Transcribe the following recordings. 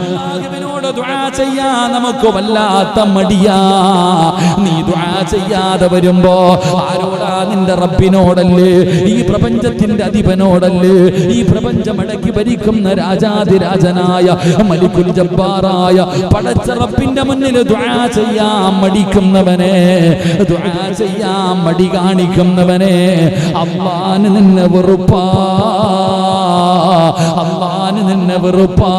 അള്ളാഹുവിനോട് ദുആ ചെയ്യാൻ നമുക്ക് വല്ലാത്ത മടിയാ. നീ ദുആ ചെയ്യാതെ വരുമ്പോ ആരോടാ നിന്റെ റബ്ബിനോടല്ലേ? ഈ പ്രപഞ്ചത്തിന്റെ അധിപനോടല്ലേ? ഈ പ്രപഞ്ചം അടക്കി ഭരിക്കുന്ന രാജാതിരാജനായ മലിക്കുൽ ജബ്ബാറായ പടച്ച റബ്ബിന്റെ മുന്നിൽ ദുആ ചെയ്യാൻ മടിക്കുന്നവനെ ദുആ ചെയ്യാൻ മടി കാണിക്കുന്നവനെ. അള്ളാന് നിന്നെ വെറുപ്പാ. അള്ളാന് നിന്നെ വെറുപ്പാ.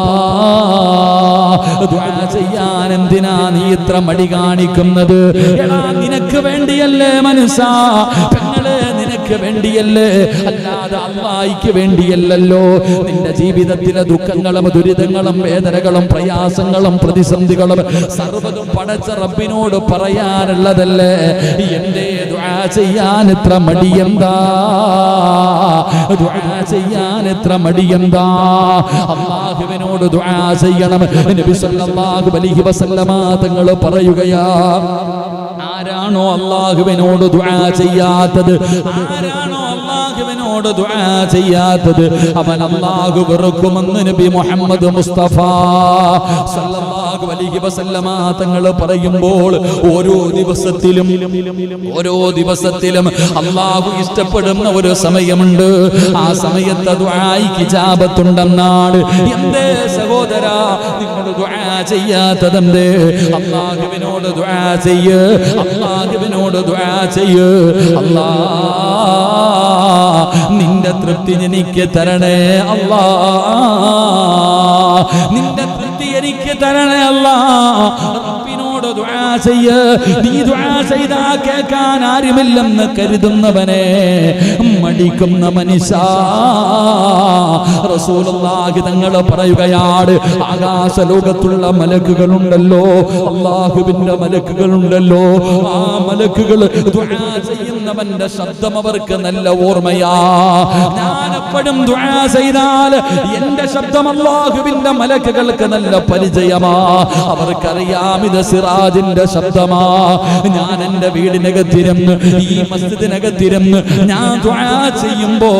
ചെയ്യാൻ എന്തിനാ നീ ഇത്ര മടി കാണിക്കുന്നത്? നിനക്ക് വേണ്ടിയല്ലേ മനസ്സാ. വേണ്ടിയല്ലേ? അല്ലാതെ അള്ളായിക്ക് വേണ്ടിയല്ലല്ലോ. നിന്റെ ജീവിതത്തിലെ ദുഃഖങ്ങളും ദുരിതങ്ങളും വേദനകളും പ്രയാസങ്ങളും പ്രതിസന്ധികളും സർവതും പടച്ച റബ്ബിനോട് പറയാനുള്ളതല്ലേ? എന്റെ ചെയ്യാൻ എത്ര മടിയെന്താ? ചെയ്യാൻ എത്ര മടിയെന്താ? അള്ളാഹുവിനോട് ചെയ്യണം. നബി സല്ലല്ലാഹു അലൈഹി വസല്ലമ തങ്ങൾ പറയുകയാ ആരാണോ അള്ളാഹുവിനോട് ദുആ ചെയ്യാത്തത്? ആരാണോ അള്ളാഹുവിനോട് ദുആ ചെയ്യാത്തത്? അവൻ അള്ളാഹു വെറുക്കുമെന്ന് നബി മുഹമ്മദ് മുസ്തഫ സല്ലല്ലാഹു അലൈഹി വസല്ലമ തങ്ങൾ പറയുമ്പോൾ ഓരോ ദിവസത്തിലും ഓരോ ദിവസത്തിലും അള്ളാഹു ഇഷ്ടപ്പെടുന്ന ഒരു സമയമുണ്ട്. ആ സമയത്ത് ദുആയിക്ക് ജാപത്തുണ്ടെന്നാണ് എന്തേ സഹോദര നിങ്ങൾ ദുആ ചെയ്യാത്തതെന്തേ? അള്ളാഹുവിനോട് ദുആ ചെയ്യ് അള്ളാഹുവിനോട് ദുആ ചെയ്യ്. അല്ലാ നിന്റെ തൃപ്തി എനിക്ക് തരണേ അല്ലാ നിന്റെ എനിക്ക് തരണേ അല്ല. ദുആ ചെയ്യ്. നീ ദുആ ചെയ്താ കേൾക്കാൻ ആരുമില്ലെന്ന് കരുതുന്നവനെ മടിക്കുന്ന മനുഷ്യ. റസൂലുള്ളാഹി തങ്ങൾ പറയുകയാണ് ആകാശ ലോകത്തുള്ള മലക്കുകളുണ്ടല്ലോ അള്ളാഹുവിന്റെ മലക്കുകളുണ്ടല്ലോ. ആ മലക്കുകൾ ദുആ ചെയ്യുന്നവന്റെ ശബ്ദം അവർക്ക് നല്ല ഓർമ്മയാ. ഞാൻ എപ്പോഴും ദുആ ചെയ്താൽ എന്റെ ശബ്ദം അള്ളാഹുവിന്റെ മലക്കുകൾക്ക് നല്ല പരിചയമാ. അവർക്കറിയാം ഇത് സിറാജിന്റെ ശബ്ദമാ ഞാൻ എന്റെ വീടിനകത്തിരുന്ന് ഈ മസ്ജിദിനകത്തിരുന്ന് ഞാൻ ചെയ്യുമ്പോ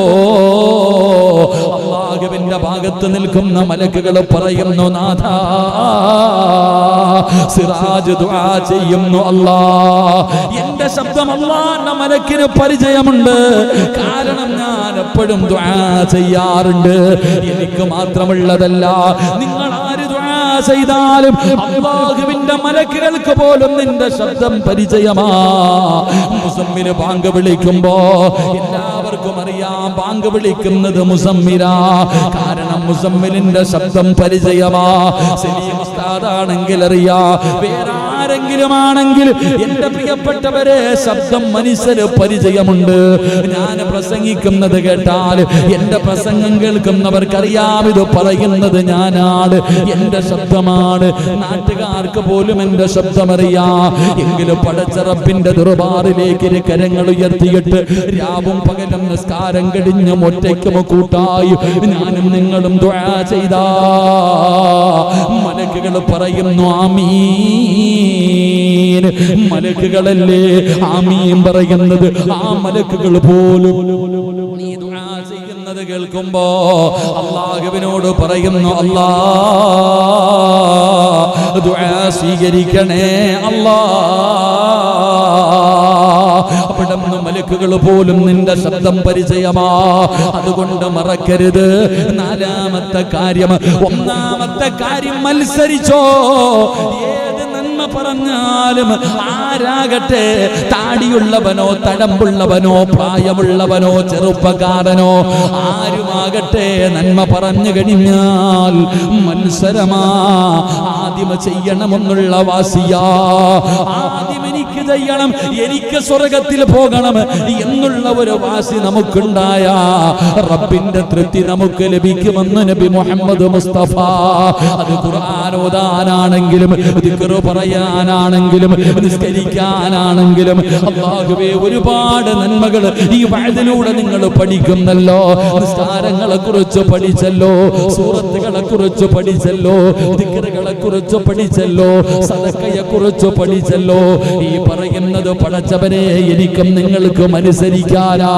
അള്ളാഹുവിന്റെ ഭാഗത്ത് നിൽക്കുന്ന മലക്കുകൾ പറയുന്നു നാഥ സിറാജ് ദുആ ചെയ്യുന്നു അല്ലാ എന്റെ ശബ്ദം അള്ളാന്റെ മലക്കിന് പരിചയമുണ്ട്. കാരണം ഞാൻ എപ്പോഴും ദുആ ചെയ്യാറുണ്ട്. എനിക്ക് മാത്രമുള്ളതല്ല നിങ്ങൾ ആര് ചെയ്താലും അള്ളാഹുവിന്റെ മലക്കുകൾക്ക് പോലും നിന്റെ ശബ്ദം പരിചയമാ. മുസമ്മിന് പാങ്ക് വിളിക്കുമ്പോ എല്ലാവർക്കും അറിയാം പാങ്ക് വിളിക്കുന്നത് മുസമ്മിരാ കാരണം മുസമ്മിലിന്റെ ശബ്ദം പരിചയമാ. സലീം ഉസ്താദാണെങ്കിൽ അറിയാ. വേറെ ആരെങ്കിലും ആണെങ്കിൽ എന്റെ പ്രിയപ്പെട്ടവരെ ശബ്ദം മനുഷ്യന് പരിചയമുണ്ട്. ഞാൻ പ്രസംഗിക്കുന്നത് കേട്ടാൽ എന്റെ പ്രസംഗം കേൾക്കുന്നവർക്കറിയാം ഇത് പറയുന്നത് ഞാനാണ്. എന്റെ ശബ്ദമാണ്. നാട്ടുകാർക്ക് പോലും എന്റെ ശബ്ദമറിയാ. എങ്കിലും പടച്ചറപ്പിന്റെ ദുർബാറിലേക്ക് കരങ്ങൾ ഉയർത്തിയിട്ട് രാവും പകലും നിസ്കാരം കഴിഞ്ഞ് ഒറ്റയ്ക്കും കൂട്ടായി ഞാനും നിങ്ങളും ദുആ ചെയ്താ. മലക്കുകൾ പറയുന്നു മലക്കുകളല്ലേ? ആമീൻ പറയുന്നത്. ആ മലക്കുകൾ പോലും നീ ദുആ കേൾക്കുമ്പോ അള്ളാഹുവിനോട് പറയുന്നു അല്ലാ ദുആ സ്വീകരിക്കണേ അല്ലാ. അവിടെ മലക്കുകൾ പോലും നിന്റെ ശബ്ദം പരിചയമാ. അതുകൊണ്ട് മറക്കരുത്. നാലാമത്തെ കാര്യം ഒന്നാമത്തെ കാര്യം മത്സരിച്ചോ. ഏത് പറഞ്ഞാലും ആരാകട്ടെ താടിയുള്ളവനോ തഴമ്പുള്ളവനോ പ്രായമുള്ളവനോ ചെറുപ്പക്കാരനോ ആരുമാകട്ടെ നന്മ പറഞ്ഞു കഴിഞ്ഞാൽ മത്സരമാ. ആദ്യമ ചെയ്യണമെന്നുള്ള വാസിയാ. ആദ്യം എനിക്ക് ചെയ്യണം എനിക്ക് സ്വർഗത്തിൽ പോകണം എന്നുള്ള ഒരു വാസി നമുക്കുണ്ടായ. റബ്ബിന്റെ തൃപ്തി നമുക്ക് ലഭിക്കുമെന്ന് നബി മുഹമ്മദ് മുസ്തഫ. അത് ഖുർആൻ ഓതാനാണെങ്കിലും ദിക്റ് പറയാ പറയാനാണെങ്കിലും നിസ്കരിക്കാനാണെങ്കിലും അള്ളാഹുവേ ഒരുപാട് നന്മകൾ ഈ വയതിലൂടെ നിങ്ങൾ പഠിക്കുന്നല്ലോ. നിസ്കാരങ്ങളെ കുറിച്ച് പഠിച്ചല്ലോ സൂറത്തുകളെ കുറിച്ച് പഠിച്ചല്ലോ ദിക്കറുകളെ കുറിച്ച് പഠിച്ചല്ലോ സദക്കയെ കുറിച്ച് പഠിച്ചല്ലോ. ഈ പറയുന്നത് പടച്ചവനെ എനിക്കും നിങ്ങൾക്കും അനുസരിക്കാനാ.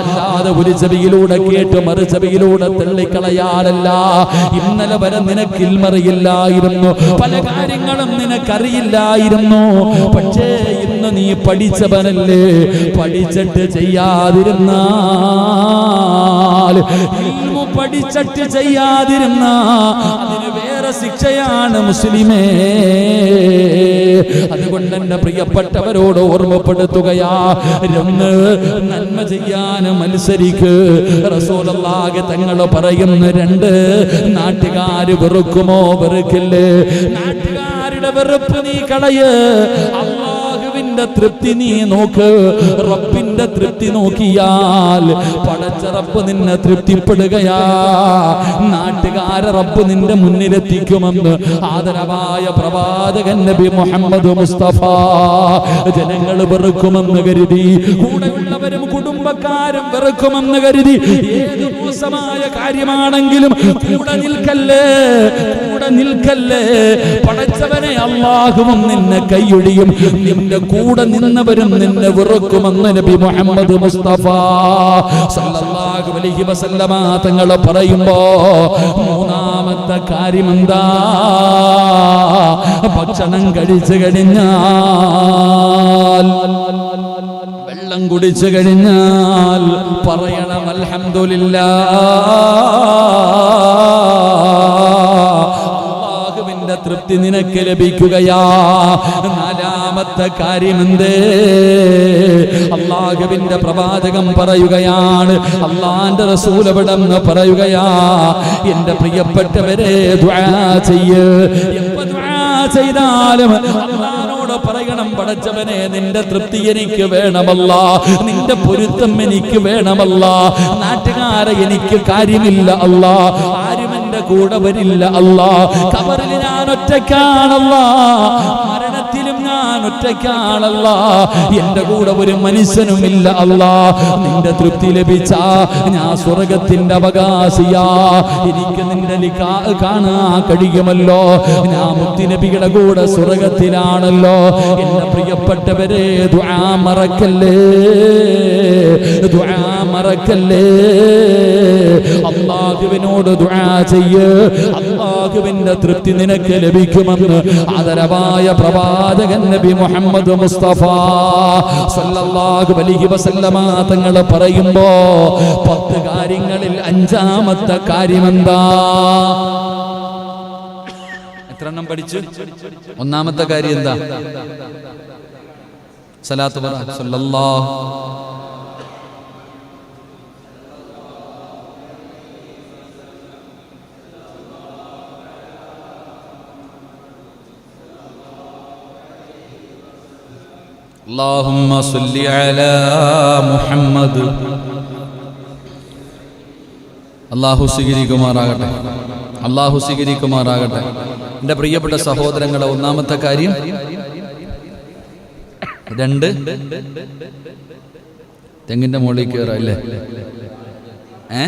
അല്ലാതെ ഒരു ചെവിയിലൂടെ കേട്ട് മറു ചെവിയിലൂടെ തള്ളിക്കളയാനല്ല. ഇന്നലെ വരെ നിനക്കിൽ മറിയില്ലായിരുന്നു പല കാര്യങ്ങളും നിനക്കറിയില്ലായിരുന്നു പക്ഷേ ഇന്ന് നീ പഠിച്ചവനല്ലേ? പഠിച്ചിട്ട് ചെയ്യാതിരുന്നാൽ. പഠിച്ചിട്ട് ചെയ്യാതിരുന്ന അതിന് ശിക്ഷയാണ് മുസ്ലിമേ. അതുകൊണ്ട് എന്റെ പ്രിയപ്പെട്ടവരോട് ഓർമ്മപ്പെടുത്തുകയാ. ഒന്ന് നന്മ ചെയ്യാൻ മത്സരിക്ക് റസൂലല്ലാഹ് തങ്ങൾ പറയുന്ന രണ്ട് നാട്ടുകാര് വെറുക്കുമോ? വെറുക്കില്ലേ? നാട്ടുകാരുടെ വെറുപ്പ് നീ കളയ്. അള്ളാഹുവിന്റെ തൃപ്തി നീ നോക്ക്. റബ്ബിന്റെ തൃപ്തി നോക്കിയാൽ പടച്ച റബ്ബ് നിന്നെ തൃപ്തിപ്പെടുകയാ. നാട്ടുകാരെ റബ്ബ് നിന്റെ മുന്നിലെത്തിക്കുമെന്ന് ആദരവായ പ്രവാചകൻ നബി മുഹമ്മദ് മുസ്തഫ ജനങ്ങൾ വെറുക്കുമെന്ന് കരുതി. കൂടെയുള്ളവരും കുടുംബക്കാരും വെറുക്കുമെന്ന് കരുതി ഏത് മോശമായ കാര്യമാണെങ്കിലും കൂടെ നിൽക്കല്ലേ? കൂടെ നിൽക്കല്ലേ? പടച്ചവനെ അള്ളാഹുവും നിന്നെ കൈയൊഴിയും. നിന്റെ കൂടെ നിന്നവരും നിന്നെ വെറുക്കുമെന്ന് നബി മുഹമ്മദ് മുസ്തഫ സല്ലല്ലാഹു അലൈഹി വസല്ലമ തങ്ങൾ പറയുമ്പോ മൂന്നാമത്തെ കാര്യം എന്താ ഭക്ഷണം കഴിച്ചു കഴിഞ്ഞാൽ വെള്ളം കുടിച്ചു കഴിഞ്ഞാൽ പറയണം അൽഹംദുലില്ലാ. തൃപ്തി നിനക്ക് ലഭിക്കുകയാ. നാലാമത്തെ കാര്യമെന്തേ? അള്ളാഹുവിന്റെ പ്രവാചകം പറയുകയാണ് അള്ളാന്റെ റസൂലവിടെന്ന് പറയുകയാ? എന്റെ പ്രിയപ്പെട്ടവരെ ചെയ്താലും പറയണം പടച്ചവനെ നിന്റെ തൃപ്തി എനിക്ക് വേണമല്ല നിന്റെ പൊരുത്തം എനിക്ക് വേണമല്ല നാട്ടുകാരെ എനിക്ക് കാര്യമില്ല അല്ല ആരും എന്റെ കൂടെ വരില്ല അല്ല കബറിൽ ഞാൻ ഒറ്റക്കാണല്ല ഒറ്റയ്ക്കാണല്ല. എന്റെ കൂടെ ഒരു മനുഷ്യനുമില്ല അല്ല. നിന്റെ തൃപ്തി ലഭിച്ച ഞാൻ സ്വർഗത്തിന്റെ അവകാശിയാ. എനിക്ക് നിന്റെ കാണാൻ കാണാ കഴിയുമല്ലോ. ഞാൻ മുത്തിനബിയുടെ കൂടെ സ്വർഗത്തിലാണല്ലോ. എന്റെ പ്രിയപ്പെട്ടവരെ ദുആ മറക്കല്ലേ? ദുആ മറക്കല്ലേ? അള്ളാഹുവിനോട് ചെയ്യ്. അള്ളാഹുവിന്റെ തൃപ്തി നിനക്ക് ലഭിക്കുമെന്ന് ആദരവായ പ്രവാചകൻ നബി മുഹമ്മദ് മുസ്തഫ സല്ലല്ലാഹു അലൈഹി വസല്ലമ പറയുമ്പോ പത്ത് കാര്യങ്ങളിൽ അഞ്ചാമത്തെ കാര്യമെന്താ? എത്ര എണ്ണം പഠിച്ചു? ഒന്നാമത്തെ കാര്യം എന്താ സലാത്ത് പറ اللهم صل على محمد അള്ളാഹു സ്വീകരിക്കുമാറാകട്ടെ അള്ളാഹു സ്വീകരിക്കുമാറാകട്ടെ എൻ്റെ പ്രിയപ്പെട്ട സഹോദരങ്ങളെ ഒന്നാമത്തെ കാര്യം രണ്ട് തെങ്ങിന്റെ മുകളിൽ കയറാം അല്ലേ ഏ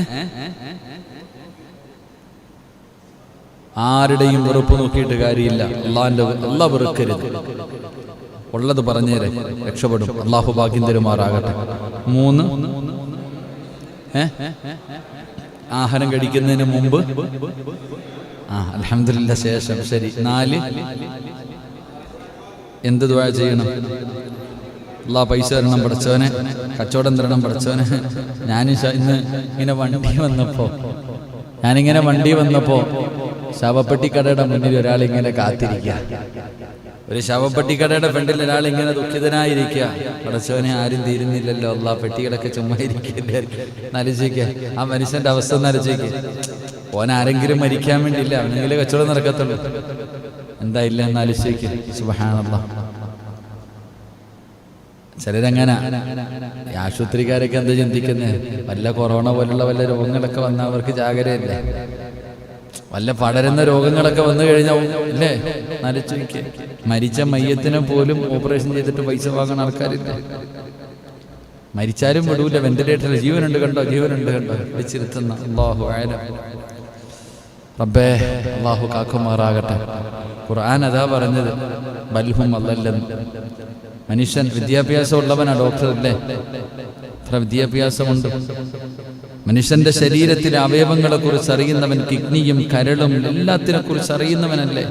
ആരുടെയും വെറുപ്പ് നോക്കിയിട്ട് കാര്യമില്ല അള്ളാന്റെ അല്ല വെറുക്കരുത് ഉള്ളത് പറഞ്ഞേരെ രക്ഷപ്പെടും. അള്ളാഹു ഭാഗ്യം തരുമാറാകട്ടെ മൂന്ന് ആഹാരം കഴിക്കുന്നതിന് മുമ്പ്? ആ അലഹമില്ല ശേഷം. ശരി. നാല്. എന്ത് ദ്വാ ചെയ്യണം? അല്ലാ പൈസ തരണം പഠിച്ചവനെ. കച്ചവടം തരണം പഠിച്ചവനെ. ഞാൻ ഇന്ന് ഇങ്ങനെ വണ്ടി വന്നപ്പോ ഞാനിങ്ങനെ വണ്ടി വന്നപ്പോ ശവപ്പെട്ടിക്കടയുടെ മുന്നിൽ ഒരാൾ ഇങ്ങനെ കാത്തിരിക്കുക ഒരു ശവപ്പെട്ടിക്കടയുടെ ഫ്രണ്ടിൽ ഒരാൾ ഇങ്ങനെ ദുഃഖിതനായിരിക്കുക. പടച്ചവനെ ആരും തീരുന്നില്ലല്ലോ. അല്ല പെട്ടികളൊക്കെ ചുമ്മാ ഇരിക്കല്ലേ ആ മനുഷ്യന്റെ അവസ്ഥ നരചിക്ക ഓൻ ആരെങ്കിലും മരിക്കാൻ വേണ്ടിയില്ല? അവനെങ്കിലും കച്ചവടം നടക്കത്തുള്ളൂ. എന്താ ഇല്ല എന്നാലോചിക്ക് സുബഹാനല്ല. ചിലരങ്ങനെ ഈ ആശുപത്രിക്കാരൊക്കെ എന്താ ചിന്തിക്കുന്നത് വല്ല കൊറോണ പോലുള്ള വല്ല രോഗങ്ങളൊക്കെ വന്നാൽ അവർക്ക് ജാഗ്രതയില്ല. വല്ല പടരുന്ന രോഗങ്ങളൊക്കെ വന്നു കഴിഞ്ഞാൽ അല്ലേ നരച്ചു മരിച്ച മയ്യത്തിനെ പോലും ഓപ്പറേഷൻ ചെയ്തിട്ട് പൈസ വാങ്ങുന്ന ആൾക്കാരില്ല. മരിച്ചാലും വിടൂല വെന്റിലേറ്ററിൽ ജീവനുണ്ട് കണ്ടോ? ജീവനുണ്ട് കണ്ടോ? വിളിച്ചിരുത്തുന്ന അള്ളാഹു റബ്ബേ അള്ളാഹു കാക്കുമാറാകട്ടെ. ഖുർആൻ അതാ പറഞ്ഞത് ബൽഹും അല്ലല്ലെന്ന് മനുഷ്യൻ വിദ്യാഭ്യാസം ഉള്ളവനാ ഡോക്ടർ അല്ലേ? അത്ര വിദ്യാഭ്യാസമുണ്ട്. മനുഷ്യന്റെ ശരീരത്തിലെ അവയവങ്ങളെ കുറിച്ച് അറിയുന്നവൻ കിഡ്നിയും കരളും എല്ലാത്തിനെ കുറിച്ച് അറിയുന്നവനല്ലേ?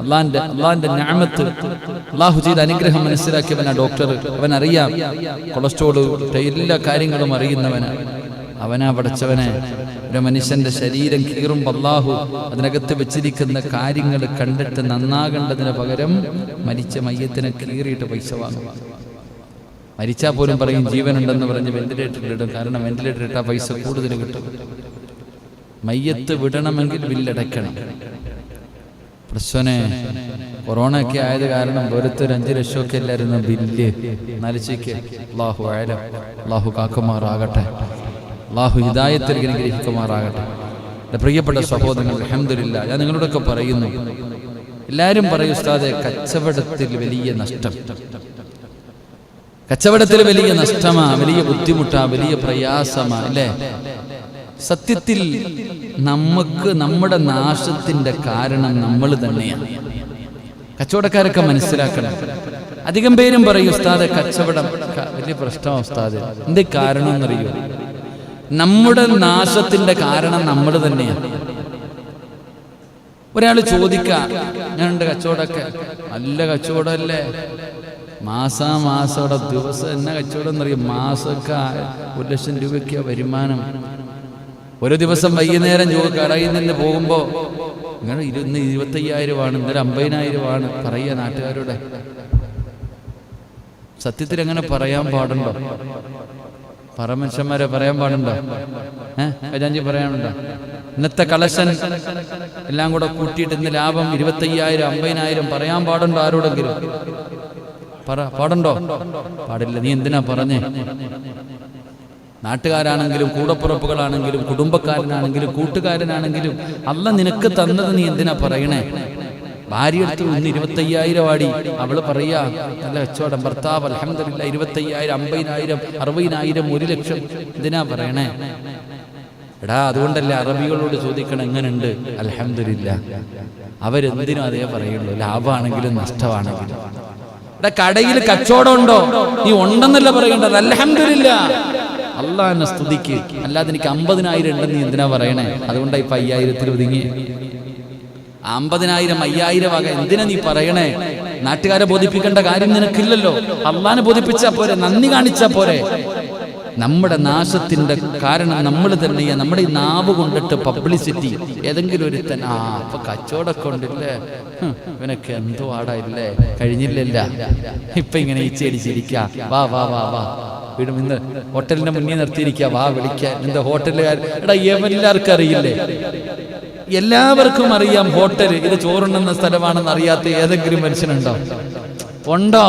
അള്ളാന്റെ അള്ളാന്റെ ഞാമത്ത് അള്ളാഹു ചെയ്ത അനുഗ്രഹം മനസ്സിലാക്കിയവനാ ഡോക്ടർ അവൻ അറിയാം കൊളസ്ട്രോൾ എല്ലാ കാര്യങ്ങളും അറിയുന്നവന്. അവനാ പഠിച്ചവനെ ഒരു മനുഷ്യന്റെ ശരീരം കീറും അള്ളാഹു അതിനകത്ത് വെച്ചിരിക്കുന്ന കാര്യങ്ങൾ കണ്ടിട്ട് നന്നാകേണ്ടതിന് പകരം മരിച്ച മയ്യത്തിനെ കീറിയിട്ട് പൈസ വാങ്ങും. മരിച്ചാൽ പോലും പറയും ജീവനുണ്ടെന്ന് പറഞ്ഞ് വെന്റിലേറ്ററിൽ ഇടും. കാരണം വെന്റിലേറ്റർ ഇട്ടാൽ പൈസ കൂടുതൽ കിട്ടും. മയ്യത്ത് വിടണമെങ്കിൽ ബില്ലടയ്ക്കണം പ്രശ്വനെ കൊറോണ ഒക്കെ ആയത് കാരണം വെറുതെ ഒരു അഞ്ച് ലക്ഷമൊക്കെ അല്ലായിരുന്നു ബില്ല്. നലിച്ചയ്ക്ക് അള്ളാഹു ആയാലും അള്ളാഹു കാക്കുമാറാകട്ടെ. അള്ളാഹു ഹിതായത്തിൽ ഗ്രഹിക്കുമാറാകട്ടെ. എന്റെ പ്രിയപ്പെട്ട സഹോദരങ്ങൾ അഹമ്മദില്ല ഞാൻ നിങ്ങളോടൊക്കെ പറയുന്നു. എല്ലാരും പറയും ഉസ്താദെ കച്ചവടത്തിൽ വലിയ നഷ്ടം. കച്ചവടത്തിൽ വലിയ നഷ്ടമാ വലിയ ബുദ്ധിമുട്ടാ വലിയ പ്രയാസമാ അല്ലേ? സത്യത്തിൽ നമുക്ക് നമ്മുടെ നാശത്തിന്റെ കാരണം നമ്മൾ തന്നെയാണ്. കച്ചവടക്കാരൊക്കെ മനസ്സിലാക്കണം. അധികം പേരും പറയും ഉസ്താദെ കച്ചവടം വലിയ പ്രശ്നം ഉസ്താദ്. എന്ത് കാരണം എന്നറിയോ? നമ്മുടെ നാശത്തിന്റെ കാരണം നമ്മൾ തന്നെയാണ്. ഒരാൾ ചോദിക്ക ഞാനുണ്ട് കച്ചവടമൊക്കെ. നല്ല കച്ചവടമല്ലേ. മാസാമാസോടെ ദിവസം എന്നാ കച്ചവടം എന്നറിയും? മാസമൊക്കെ ഒരു ലക്ഷം രൂപയ്ക്ക് വരുമാനം. ഒരു ദിവസം വൈകുന്നേരം കടയിൽ നിന്ന് പോകുമ്പോൾ ഇങ്ങനെ ഇരുന്ന് ഇരുപത്തയ്യായിരമാണ് ഇന്നലെ അമ്പതിനായിരമാണ് പറയുക നാട്ടുകാരുടെ. സത്യത്തിൽ അങ്ങനെ പറയാൻ പാടുണ്ടോ? പരമനുഷ്യന്മാരെ പറയാൻ പാടുണ്ടോ? ഏഹ് ഖജാഞ്ചി പറയാനുണ്ടോ? ഇന്നത്തെ കളക്ഷൻ എല്ലാം കൂടെ കൂട്ടിയിട്ട് ഇന്ന് ലാഭം ഇരുപത്തയ്യായിരം അമ്പതിനായിരം പറയാൻ പാടുണ്ടോ ആരോടെങ്കിലും? പറ പാടുണ്ടോ? പാടില്ല നീ എന്തിനാ പറഞ്ഞേ? നാട്ടുകാരാണെങ്കിലും കൂടപ്പുറപ്പുകളാണെങ്കിലും കുടുംബക്കാരനാണെങ്കിലും കൂട്ടുകാരനാണെങ്കിലും അല്ല നിനക്ക് തന്നത് നീ എന്തിനാ പറയണേ? ഭാര്യ എടുത്ത് ഒന്ന് ഇരുപത്തയ്യായിരം ആടി. അവൾ പറയാ നല്ല കച്ചവടം ഭർത്താവ് അലഹമില്ല ഇരുപത്തയ്യായിരം അമ്പതിനായിരം അറുപതിനായിരം ഒരു ലക്ഷം. എന്തിനാ പറയണേ? എടാ അതുകൊണ്ടല്ലേ അറബികളോട് ചോദിക്കണം എങ്ങനെയുണ്ട് അലഹമില്ല അവരെന്തിനും അതേ പറയുള്ളൂ? ലാഭമാണെങ്കിലും നഷ്ടമാണെങ്കിലും. എടാ കടയിൽ കച്ചവടം ഉണ്ടോ? നീ ഉണ്ടെന്നല്ല പറയണ്ടത്. അലഹമില്ല അള്ളാഹിനെ സ്തുതിക്ക്. അല്ലാതെ എനിക്ക് അമ്പതിനായിരം ഉണ്ടെന്ന് എന്തിനാ പറയണേ? അതുകൊണ്ടാ ഇപ്പൊ അയ്യായിരത്തിൽ ഒതുങ്ങി. അമ്പതിനായിരം അയ്യായിരം ആകെ എന്തിനാ നീ പറയണേ? നാട്ടുകാരെ ബോധിപ്പിക്കേണ്ട കാര്യം നിനക്കില്ലല്ലോ. അള്ളാനെ ബോധിപ്പിച്ചാ പോരെ നന്ദി കാണിച്ചാ പോരെ. നമ്മുടെ നാശത്തിന്റെ കാരണം നമ്മൾ തന്നെയാ. നമ്മുടെ ഈ നാവ് കൊണ്ടിട്ട് പബ്ലിസിറ്റി. ഏതെങ്കിലും ഒരു തന്നെ ആ അപ്പൊ കച്ചവടമൊക്കെ ഉണ്ടല്ലേ? ഇവനൊക്കെ എന്തോ ആടാ ഇല്ലേ? കഴിഞ്ഞില്ലല്ല. ഇപ്പൊ ഇങ്ങനെ ഈ ചേടിച്ചിരിക്ക വാ വാ വാ വാ. വീടും ഇന്ന് ഹോട്ടലിന്റെ മുന്നിൽ നിർത്തിയിരിക്കുക. വാ വിളിക്കാൻ എന്താ ഹോട്ടലുകാർ? എടാ എല്ലാവർക്കും അറിയില്ലേ? എല്ലാവർക്കും അറിയാം ഹോട്ടൽ ഇത് ചോറുണ്ടെന്ന സ്ഥലമാണെന്ന് അറിയാത്ത ഏതെങ്കിലും മനുഷ്യനുണ്ടോ? ഉണ്ടോ?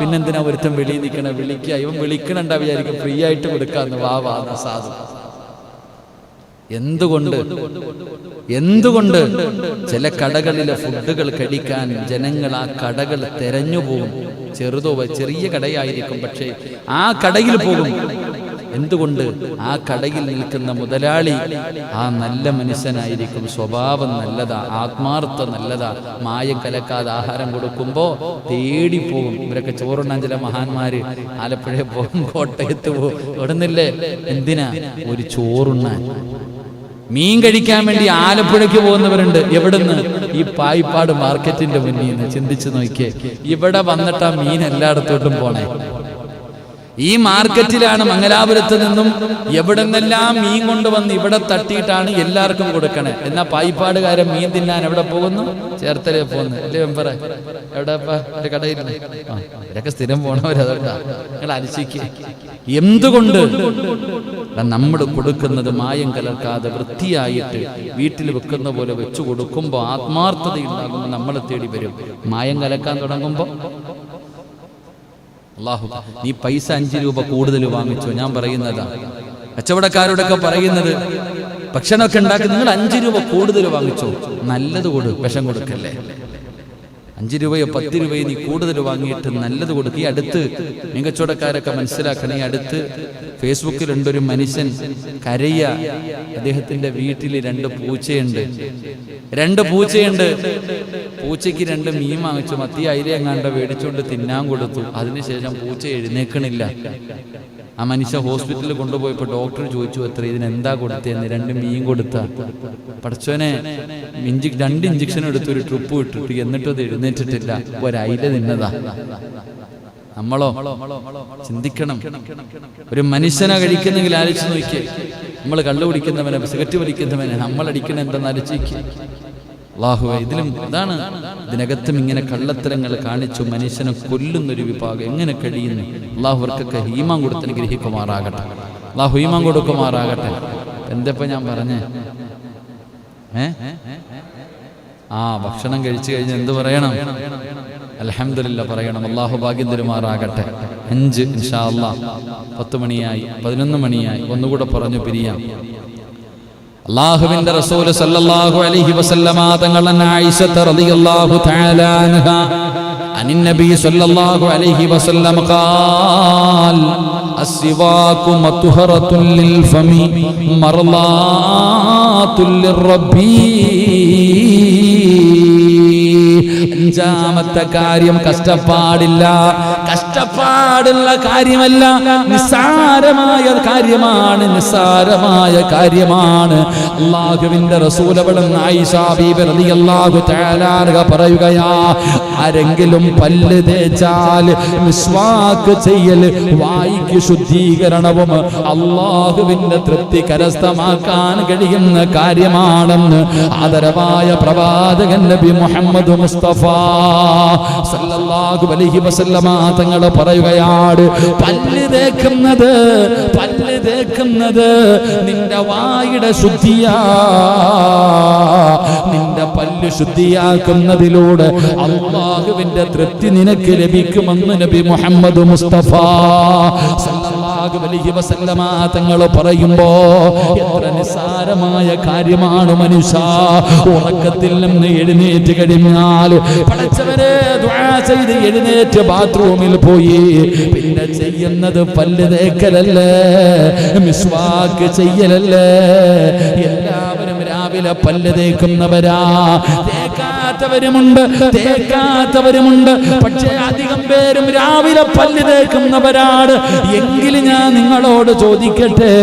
പിന്നെന്തിനാ ഒരുത്തൻ വെളിയിൽ നിൽക്കണ? വിളിക്കുക ഇവൻ വിളിക്കണണ്ട വിചാരിക്കും. ഫ്രീ ആയിട്ട് കൊടുക്കാന്ന്. വാ വാ സാധു എന്തുകൊണ്ട്? എന്തുകൊണ്ട്? ചില കടകളിലെ ഫുഡുകൾ കഴിക്കാൻ ജനങ്ങൾ ആ കടകൾ തെരഞ്ഞു പോകും. ചെറുതോ ചെറിയ കടയായിരിക്കും പക്ഷേ ആ കടയിൽ പോകും എന്തുകൊണ്ട് ആ കടയിൽ നിൽക്കുന്ന മുതലാളി ആ നല്ല മനുഷ്യനായിരിക്കും. സ്വഭാവം നല്ലതാ ആത്മാർത്ഥ നല്ലതാ. മായം കലക്കാതെ ആഹാരം കൊടുക്കുമ്പോ തേടി പോകും ഇവരൊക്കെ ചോറുണ്ണാൻ ചില മഹാന്മാര്. ആലപ്പുഴ പോകും കോട്ടയത്ത് പോകും. എന്തിനാ? ഒരു ചോറുണ്ണാൻ. മീൻ കഴിക്കാൻ വേണ്ടി ആലപ്പുഴയ്ക്ക് പോകുന്നവരുണ്ട്. എവിടുന്ന്? ഈ പായിപ്പാട് മാർക്കറ്റിന്റെ മുന്നിൽ നിന്ന് ചിന്തിച്ചു നോക്കിയേ. ഇവിടെ വന്നിട്ട് ആ മീൻ എല്ലായിടത്തോട്ടും പോണേ. ഈ മാർക്കറ്റിലാണ് മംഗലാപുരത്ത് നിന്നും എവിടെന്നെല്ലാം മീൻ കൊണ്ടുവന്ന് ഇവിടെ തട്ടിയിട്ടാണ് എല്ലാവർക്കും കൊടുക്കണേ. എന്നാ പായിപ്പാടുകാരൻ മീൻ തിന്നാൻ എവിടെ പോകുന്നു? ചേർത്തല പോകുന്നു. അല്ലേ വെമ്പറ എവിടെ കടയിൽ ഇവരൊക്കെ സ്ഥിരം പോണവരതാ നിങ്ങൾ അലിശിക്ക് എന്തുകൊണ്ട്? നമ്മൾ കൊടുക്കുന്നത് മായം കലർക്കാതെ വൃത്തിയായിട്ട് വീട്ടിൽ വെക്കുന്ന പോലെ വെച്ചു കൊടുക്കുമ്പോൾ ആത്മാർത്ഥത ഉണ്ടാകുമ്പോൾ നമ്മളെ തേടി വരും. മായം കലക്കാൻ തുടങ്ങുമ്പോൾ അള്ളാഹു നീ പൈസ അഞ്ച് രൂപ കൂടുതൽ വാങ്ങിച്ചോ? ഞാൻ പറയുന്നതാ. കച്ചവടക്കാരോടൊക്കെ പറയുന്നത് ഭക്ഷണമൊക്കെ ഉണ്ടാക്കി നിങ്ങൾ അഞ്ച് രൂപ കൂടുതൽ വാങ്ങിച്ചോ? നല്ലത് കൊടു വിഷം കൊടുക്കല്ലേ? അഞ്ച് രൂപയോ പത്ത് രൂപയോ നീ കൂടുതൽ വാങ്ങിയിട്ട് നല്ലത് കൊടുക്കുക ഈ അടുത്ത് മികച്ചവടക്കാരൊക്കെ മനസ്സിലാക്കണം ഈ അടുത്ത് ഫേസ്ബുക്കിലുണ്ട് ഒരു മനുഷ്യൻ കരയ്യ അദ്ദേഹത്തിന്റെ വീട്ടിൽ രണ്ട് പൂച്ചയുണ്ട്. രണ്ട് പൂച്ചയുണ്ട്. പൂച്ചയ്ക്ക് രണ്ട് മീൻ വാങ്ങിച്ചു. മത്തി അയില എങ്ങാണ്ട് മേടിച്ചുകൊണ്ട് തിന്നാൻ കൊടുത്തു. അതിനുശേഷം പൂച്ച എഴുന്നേക്കണില്ല. ആ മനുഷ്യ ഹോസ്പിറ്റലിൽ കൊണ്ടുപോയപ്പോൾ ഡോക്ടർ ചോദിച്ചു എത്ര ഇതിന് എന്താ കൊടുത്തതെന്ന് രണ്ട് മീൻ കൊടുത്ത. പഠിച്ചോനെ ഇഞ്ചി രണ്ട് ഇഞ്ചക്ഷൻ എടുത്ത് ഒരു ട്രിപ്പ് ഇട്ടിട്ട് എന്നിട്ടും അത് എഴുന്നേറ്റിട്ടില്ല. ഒരയില നിന്നതാ നമ്മളോ ചിന്തിക്കണം. ഒരു മനുഷ്യനെ കഴിക്കുന്നെങ്കിൽ ആലോചിച്ച് നോക്കിയേ. നമ്മൾ കള്ളു കുടിക്കുന്നവനെ സിഗരറ്റ് വലിക്കുന്നവനെ നമ്മൾ അടിക്കണ എന്തെന്ന് ആലോചിക്കുക അള്ളാഹുവെ ഇതിലും ഇതാണ് ഇതിനകത്തും ഇങ്ങനെ കള്ളത്തരങ്ങൾ കാണിച്ചു മനുഷ്യനെ കൊല്ലുന്നൊരു വിഭാഗം എങ്ങനെ കഴിയുന്നു? അള്ളാഹുവർക്കൊക്കെ ഹീമാൻ കൊടുത്ത് അനുഗ്രഹിക്കുമാറാകട്ടെ. അള്ളാഹു ഹീമാൻ കൊടുക്കുമാറാകട്ടെ. എന്തപ്പോ ഞാൻ പറഞ്ഞേ? ഏ? ആ ഭക്ഷണം കഴിച്ചു കഴിഞ്ഞാൽ എന്ത് പറയണം? അലഹമില്ല പറയണം. അള്ളാഹു ഭാഗ്യം തരുമാറാകട്ടെ. അഞ്ച് ഇൻഷാ അല്ലാ പത്ത് മണിയായി പതിനൊന്ന് മണിയായി. ഒന്നുകൂടെ പറഞ്ഞു പിരിയാം. അള്ളാഹുവിന്റെ റസൂൽ സല്ലല്ലാഹു അലൈഹി വസല്ലമ തങ്ങൾ ആയിഷ റളിയല്ലാഹു തആല അൻഹ عن النبي صلى الله عليه وسلم قال السواك مطهرة للفم مرضاة للرب അഞ്ചാമത്തെ കാര്യം കഷ്ടപ്പാടില്ല കഷ്ടപ്പാടുള്ള കാര്യമല്ല നിസ്സാരമായ കാര്യമാണ് നിസ്സാരമായ കാര്യമാണ്. അള്ളാഹുവിന്റെ റസൂലവളും പറയുകയാ ആരെങ്കിലും പല്ല് തേച്ചാൽ മിസ്വാക്ക് ചെയ്യൽ വായിക്ക് ശുദ്ധീകരണവും അള്ളാഹുവിന്റെ തൃപ്തി കരസ്ഥമാക്കാൻ കഴിയുന്ന കാര്യമാണെന്ന് ആദരവായ പ്രവാചകൻ നബി മുഹമ്മദ് മുസ്തഫ സല്ലല്ലാഹു അലൈഹി വസല്ലമ തങ്ങൾ പറയുകയാണ് പല്ല് തേക്കുന്നത് പല്ല് തേക്കുന്നത് നിന്റെ വായുടെ ശുദ്ധിയാ. നിന്റെ പല്ല് ശുദ്ധിയാക്കുന്നതിലൂടെ അള്ളാഹുവിന്റെ തൃപ്തി നിനക്ക് ലഭിക്കുമെന്ന് നബി മുഹമ്മദ് മുസ്തഫ സല്ലല്ലാഹു അലൈഹി വസല്ലമ തങ്ങൾ പറയുമ്പോ എത്ര നിസ്സാരമായ കാര്യമാണ് മനുഷ്യ. ഉറക്കത്തിൽ നിന്ന് എഴുന്നേറ്റ് കഴിഞ്ഞാൽ പടച്ചവരെ ദുആ ചെയ്ത് എഴുന്നേറ്റ് ബാത്റൂമിൽ പോയി. പിന്നെ ചെയ്യുന്നത് പല്ല് തേക്കലല്ലേ? മിസ്വാക്ക് ചെയ്യലല്ലേ? എല്ലാവരും രാവിലെ പല്ല് തേക്കുന്നവരാ. തേക്കാത്തവരുമുണ്ട് തേക്കാത്തവരുമുണ്ട്. പക്ഷേ അധികം പേരും രാവിലെ പല്ല് തേക്കുന്നവരാണ്. എങ്കിലും ഞാൻ നിങ്ങളോട് ചോദിക്കട്ടെ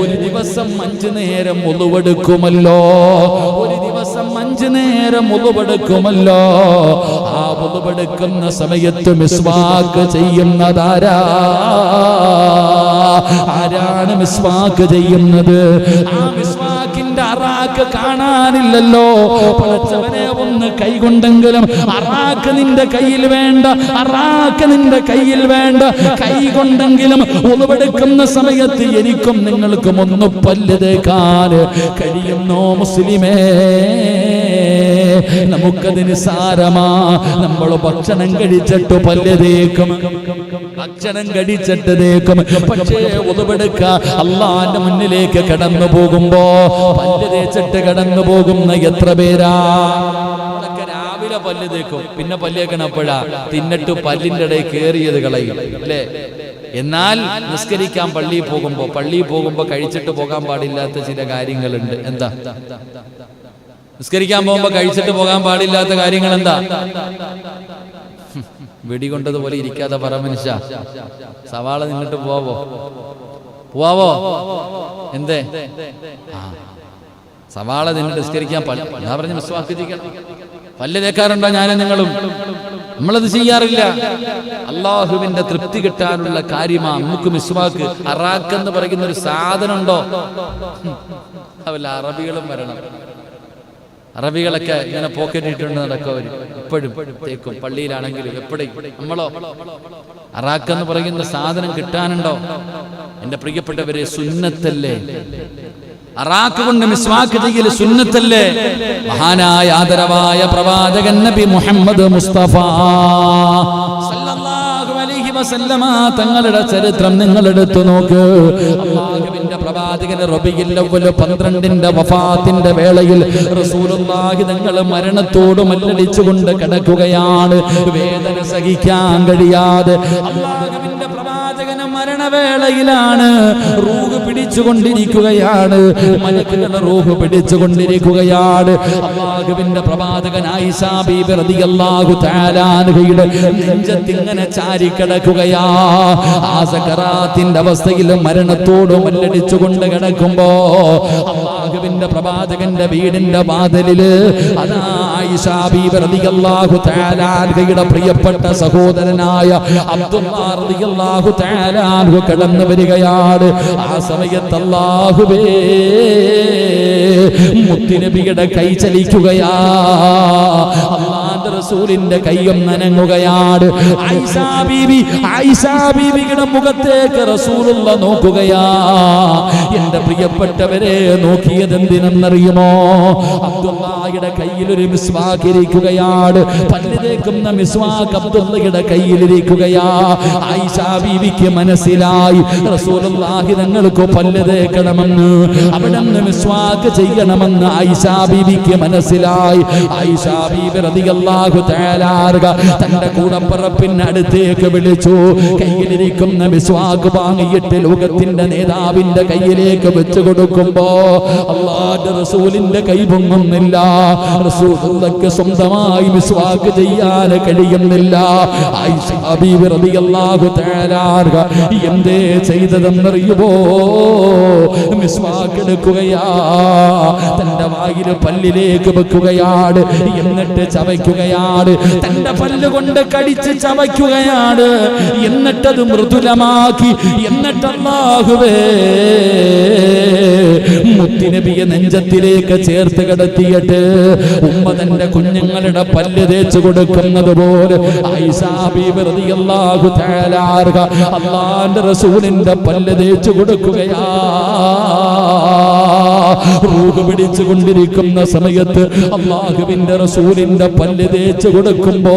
ഒരു ദിവസം അഞ്ചു നേരം മുതുവെടുക്കുമല്ലോ ഒരു ദിവസം അഞ്ചു നേരം മുതുവെടുക്കുമല്ലോ ആ മുതുവെടുക്കുന്ന സമയത്ത് മിസ്വാക്ക് ചെയ്യുന്നതാരാ? ആരാണ് മിസ്വാക്ക് ചെയ്യുന്നത്? ആ മിസ്വാക്കിന്റെ അറാക്ക് കാണാനില്ലല്ലോ. പടച്ചവനെ ഒന്ന് കൈകൊണ്ടെങ്കിലും അറാക്ക് നിന്റെ കയ്യിൽ വേണ്ട അറാക്ക് നിന്റെ കയ്യിൽ വേണ്ട. കൈ കൊണ്ടെങ്കിലും ഉളവെടുക്കുന്ന സമയത്ത് എനിക്കും നിങ്ങൾക്കും ഒന്ന് പല്ല് തേക്കാൻ കഴിയുന്നോ മുസ്ലിമേ? നമുക്കതിന് സാരമാ. നമ്മൾ ഭക്ഷണം കഴിച്ചിട്ട് പല്ല് തേക്കും. ഭക്ഷണം കഴിച്ചിട്ട് തേക്കും പക്ഷേ ഉളവെടുക്ക അള്ളാന്റെ മുന്നിലേക്ക് കടന്നു പോകുമ്പോ പല്ല് തേച്ചിട്ട് കടന്നു പോകുന്ന എത്ര പേരാ? രാവിലെ പല്ല് തേക്കും. പിന്നെ പല്ലേക്കണം അപ്പോഴാ തിന്നിട്ട് പല്ലിന്റെ ഇടയിൽ കേറിയത് കളയും അല്ലേ? എന്നാൽ നിസ്കരിക്കാൻ പള്ളിയിൽ പോകുമ്പോ പള്ളിയിൽ പോകുമ്പോ കഴിച്ചിട്ട് പോകാൻ പാടില്ലാത്ത ചില കാര്യങ്ങളുണ്ട്. എന്താ? നിസ്കരിക്കാൻ പോകുമ്പോ കഴിച്ചിട്ട് പോകാൻ പാടില്ലാത്ത കാര്യങ്ങൾ എന്താ വെടികൊണ്ടതുപോലെ ഇരിക്കാതെ പറ മനുഷ്യ. സവാള നിന്നിട്ട് പോവോ പോവോ എന്തേ? സവാള നിന്നിട്ട് നിസ്കരിക്കാൻ ഞാൻ പറഞ്ഞ വിശ്വാസിക്കണം പല്ല് തേക്കാറുണ്ടോ ഞാനും നിങ്ങളും? നമ്മളത് ചെയ്യാറില്ല. അള്ളാഹുവിന്റെ തൃപ്തി കിട്ടാനുള്ള കാര്യമാ നമുക്ക് മിസ്വാക്ക്. അറാഖ് എന്ന് പറയുന്ന ഒരു സാധനം ഉണ്ടോ അവല്ല അറബികളും വരണം. അറബികളൊക്കെ ഇങ്ങനെ പോക്കറ്റ് ഇട്ടുണ്ട് നടക്കുക അവർ ഇപ്പോഴും തേക്കും പള്ളിയിലാണെങ്കിലും എപ്പോഴും നമ്മളോ അറാക്ക് എന്ന് പറയുന്ന സാധനം കിട്ടാനുണ്ടോ? എന്റെ പ്രിയപ്പെട്ടവരെ സുന്നത്തല്ലേ? അറാക്ക് കൊണ്ട് മിസ്വാക്ക് ചെയ്യൽ സുന്നത്തല്ലേ? മഹാനായ ആദരവായ പ്രവാചകൻ നബി മുഹമ്മദ് മുസ്തഫ വസല്ലമ തങ്ങളുടെ ചരിത്രം നിങ്ങൾ എടുത്തു നോക്ക്. അള്ളാഹുവിന്റെ പ്രവാചകൻ റബിയിൽ പന്ത്രണ്ടിന്റെ വഫാത്തിന്റെ വേളയിൽ റസൂലുള്ളാഹി തങ്ങൾ മരണത്തോട് മല്ലടിച്ചുകൊണ്ട് കിടക്കുകയാണ്. വേദന സഹിക്കാൻ കഴിയാതെ അള്ളാഹുവിന്റെ പ്രവാചകന് മരണവേളയിലാണ്. റൂഹ് പിടിച്ചുകൊണ്ടിരിക്കുകയാണ്. മലക്കുകളുടെ റൂഹ് പിടിച്ചുകൊണ്ടിരിക്കുകയാണ്. അള്ളാഹുവിന്റെ പ്രവാചകൻ ആയിഷാ ബീബി റളിയല്ലാഹു തആല അൻഹയുടെ നെഞ്ചത്തിങ്ങനെ ചാരി കിടക്കുകയാ ആ സക്കറാത്തിന്റെ അവസ്ഥയിൽ മരണത്തോട് മല്ലടിച്ചുകൊണ്ട് കിടക്കുമ്പോ അള്ളാഹുവിന്റെ പ്രവാചകന്റെ വീടിന്റെ വാതിലിൽ അതാ ആയിഷാ ബീബി റളിയല്ലാഹു തആല പ്രിയപ്പെട്ട സഹോദരനായ അബ്ദുല്ലാ റളിയല്ലാഹു തആല അൻഹു കടന്നു വരികയാണ്. ആ സമയത്ത് അല്ലാഹുവേ മുത്തിനബിയുടെ കൈ ചലിക്കുകയാ. റസൂലിന്റെ കയ്യും നനങ്ങുകയാണ്. ഐസാ ബീബി ആയിഷാ ബീബിയുടെ മുഖത്തേക്ക് റസൂലുള്ള നോക്കുകയാ. എന്റെ പ്രിയപ്പെട്ടവരെ നോക്കിയത് എന്തിനെന്നറിയുമോ അബ്ദുള്ളയുടെ കയ്യിലൊരു മിസ്വാക്ക് ഇരിക്കുകയാണ്. പല്ല് തേക്കുന്ന മിസ്വാക്ക് അബ്ദുള്ളയുടെ കയ്യിലിരിക്കുകയാ ആയിഷാ ബീവിക്ക് മനസ്സിലായി റസൂലുള്ളാഹി തങ്ങൾക്ക് പല്ല് തേക്കണമെന്ന്. അവിടെ നിന്ന് മിസ്വാക്ക് ചെയ്യണമെന്ന് ബീവിക്ക് മനസ്സിലായി. ആയിഷാ ബീബി റളിയല്ലാഹു തആല അൻഹ തന്റെ കൂടപ്പറപ്പിന് അടുത്തേക്ക് വിളിച്ചു. കയ്യിലിരിക്കുന്ന മിസ്വാക്ക് വാങ്ങിയിട്ട് ലോകത്തിന്റെ നേതാവിന്റെ കയ്യിലേക്ക് വെച്ചു കൊടുക്കുമ്പോ അള്ളാന്റെ റസൂലിന്റെ കൈ പൊങ്ങുന്നില്ല. റസൂലുള്ളാഹിക്ക് സ്വന്തമായി മിസ്വാക്ക് ചെയ്യാൻ കഴിയുന്നില്ല. തആല അൻഹ എന്തേ ചെയ്തതെന്നറിയുമോ? മിസ്വാക്ക് എടുക്കുകയാ. തന്റെ വായിൽ പല്ലിലേക്ക് വെക്കുകയാണ്. എന്നിട്ട് ചവയ്ക്കുകയാണ് തന്റെ പല്ലുകൊണ്ട് കടിച്ച് ചവയ്ക്കുകയാണ് എന്നിട്ടത് മൃദുലമാക്കി. എന്നിട്ടല്ലാഹുവേ മുത്തിനബിയെ നെഞ്ചത്തിലേക്ക് ചേർത്ത് കിടത്തിയിട്ട് ഉമ്മ തന്റെ കുഞ്ഞുങ്ങളുടെ പല്ല് തേച്ചു കൊടുക്കുന്നത് പോലെ അള്ളാന്റെ റസൂലിന്റെ പല്ല് തേച്ചു കൊടുക്കുകയാ റൂഹ് പിടിച്ചു കൊണ്ടിരിക്കുന്ന സമയത്ത് അള്ളാഹുവിന്റെ റസൂലിന്റെ പല്ല് തേച്ചു കൊടുക്കുമ്പോ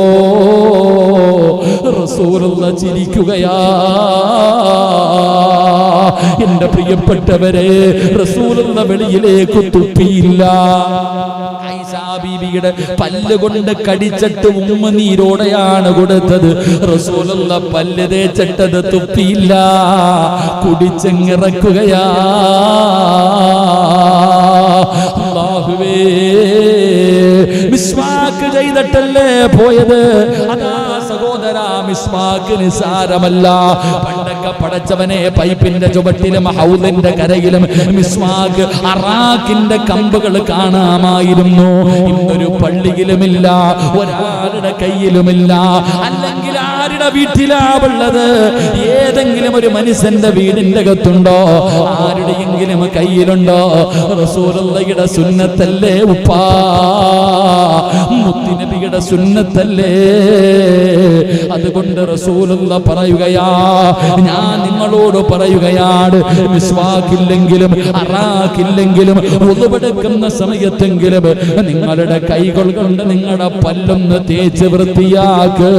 റസൂലുള്ള ചിരിക്കുകയാ. എന്റെ പ്രിയപ്പെട്ടവരെ റസൂലുള്ള വെളിയിലേക്ക് തുപ്പിയില്ല. ആയിഷാ പല്ലുകൊണ്ട് പല്ല് കൊണ്ട് കടിച്ചിട്ട് ഉമ്മനീരോടെയാണ് കൊടുത്തത്. റസൂലുള്ള പല്ല് തേച്ചിട്ടത് തുപ്പിയില്ല. കുടിച്ചെങ്ങിറക്കുകയാ ചെയ്തിട്ടല്ലേ പോയത്? അതാ സഹോദര മിസ്വാക്ക് നിസാരമല്ല പണ്ടൊക്കെ പടച്ചവനെ പൈപ്പിന്റെ ചുവട്ടിലും ഹൗദിന്റെ കരയിലും മിസ്വാക്ക് അറാക്കിന്റെ കമ്പുകൾ കാണാമായിരുന്നു. ഇന്നൊരു പള്ളിയിലുമില്ല ഒരാളുടെ കയ്യിലുമില്ല. അല്ലെങ്കിൽ ആരുടെ വീട്ടിലാ ഉള്ളത് ഏതെങ്കിലും ഒരു മനുഷ്യന്റെ വീടിന്റെ അകത്തുണ്ടോ? ആരുടെയെങ്കിലും കയ്യിലുണ്ടോ? റസൂലുള്ളയുടെ സുന്നത്തല്ലേ ഉപ്പാ? മുത്തിനബിയുടെ സുന്നത്തല്ലേ? അതുകൊണ്ട് റസൂലുള്ള പറയുകയാ. ഞാൻ നിങ്ങളോട് പറയുകയാണ് വിശ്വാക്കില്ലെങ്കിലും അറാക്കില്ലെങ്കിലും ഒതുവെടുക്കുന്ന സമയത്തെങ്കിലും നിങ്ങളുടെ കൈകൾ കൊണ്ട് നിങ്ങളുടെ പല്ലൊന്ന് തേച്ച് വൃത്തിയാക്ക്.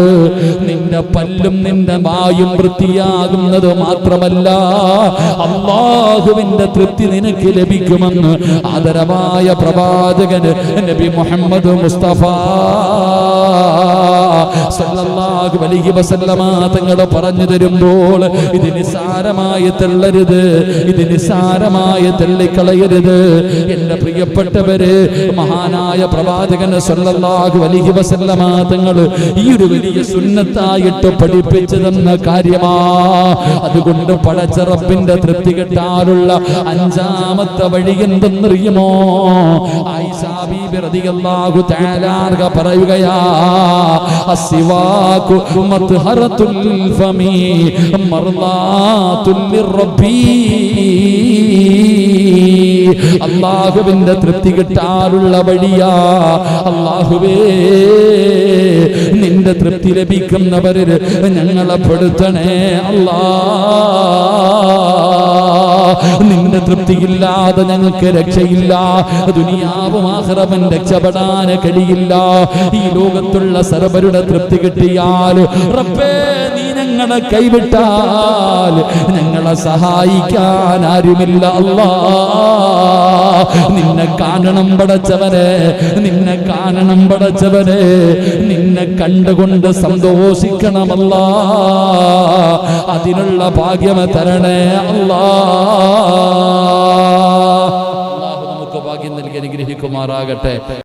നിന്റെ പല്ലും നിന്റെ വായും വൃത്തിയാകുന്നത് മാത്രമല്ല അള്ളാഹുവിന്റെ തൃപ്തി നിനക്ക് ലഭിക്കുമെന്ന് ആദരവായ പ്രവാചകൻ നബി മുഹമ്മദ് മുസ്തഫ സല്ലല്ലാഹു അലൈഹി വസല്ലമ തങ്ങൾ പറഞ്ഞു തരുമ്പോൾ ഇത് നിസാരമായി തള്ളരുത് ഇത് നിസാരമായി തള്ളിക്കളയരുത്. എന്റെ പ്രിയപ്പെട്ടവര് മഹാനായ പ്രവാചകൻ സല്ലല്ലാഹു അലൈഹി വസല്ലമ തങ്ങൾ ഈ ഒരു വലിയ സുന്നത്തായിട്ട് പഠിപ്പിച്ചു തന്ന കാര്യമാ. അതുകൊണ്ട് പടച്ചറപ്പിന്റെ തൃപ്തി കിട്ടാനുള്ള അഞ്ചാമത്തെ വഴി എന്തെന്നറിയുമോ? പറയുകയാ അസ്സിവാകു മത്ഹറത്തുൽ مرضاة للربي അള്ളാഹുവിന്റെ തൃപ്തി കിട്ടാനുള്ള വഴിയാ. അള്ളാഹുവേ നിന്റെ തൃപ്തി ലഭിക്കുന്നവരിൽ ഞങ്ങളെ പെടുത്തണേ അല്ലാ. നിന്റെ തൃപ്തിയില്ലാതെ ഞങ്ങൾക്ക് രക്ഷയില്ല. ദുനിയാവും രക്ഷപ്പെടാൻ കഴിയില്ല. ഈ ലോകത്തുള്ള സർവരുടെ തൃപ്തി കിട്ടിയാൽ റബ്ബേ ഞങ്ങളെ കൈവിട്ടാൽ ഞങ്ങളെ സഹായിക്കാൻ ആരുമില്ല അല്ലാ. നിന്നെ കാണണം പടച്ചവരെ നിന്നെ കാണണം പടച്ചവരെ നിന്നെ കണ്ടുകൊണ്ട് സന്തോഷിക്കണമല്ല അതിനുള്ള ഭാഗ്യം തരണേ അല്ലാ. നമുക്ക് ഭാഗ്യം നൽകി അനുഗ്രഹിക്കുമാറാകട്ടെ.